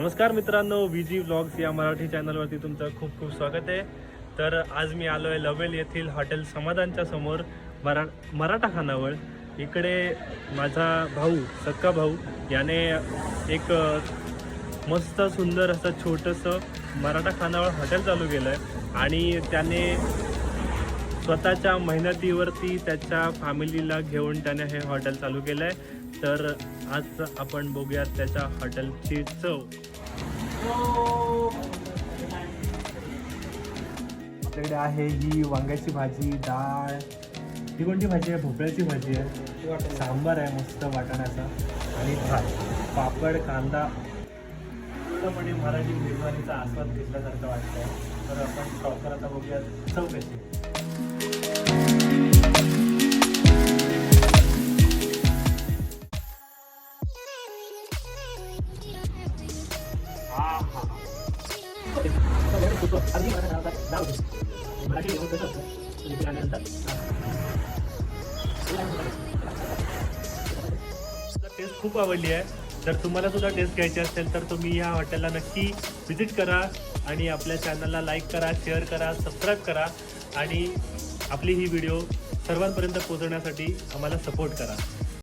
नमस्कार मित्रांनो विजी व्लॉग्स या मराठी चॅनलवरती तुमचं खूप खूप स्वागत आहे. तर आज मी आलो आहे लवेल येथील हॉटेल समाधानच्या समोर मरा मराठा खानावळ इकडे माझा भाऊ सक्का भाऊ याने एक मस्त सुंदर असं छोटंसं मराठा खानावळ हॉटेल चालू केलं आहे आणि त्याने स्वतःच्या मेहनतीवरती त्याच्या फॅमिलीला घेऊन त्याने हे हॉटेल चालू केलं आहे तर आज आपण बघूयात त्याच्या हॉटेलची चव. आपल्याकडे आहे ही वांग्याची भाजी डाळ. ही कोणती भाजी आहे? भोपळ्याची भाजी आहे. सांबार आहे मस्त वाटाण्याचा. आणि भात पापड कांदा. पूर्णपणे मराठी मेजवानीचा आस्वाद घेतल्यासारखं वाटतं तर आपण प्रॉपर आता बघूयात चव कशी टेस्ट खूप आवडली आहे. जर तुम्हाला सुद्धा टेस्ट घ्यायची असेल तर तुम्ही या हॉटेलला नक्की व्हिजिट करा आणि आपल्या चॅनलला लाईक करा शेअर करा सबस्क्राईब करा आणि आपली ही व्हिडिओ सर्वांपर्यंत पोहोचवण्यासाठी आम्हाला सपोर्ट करा.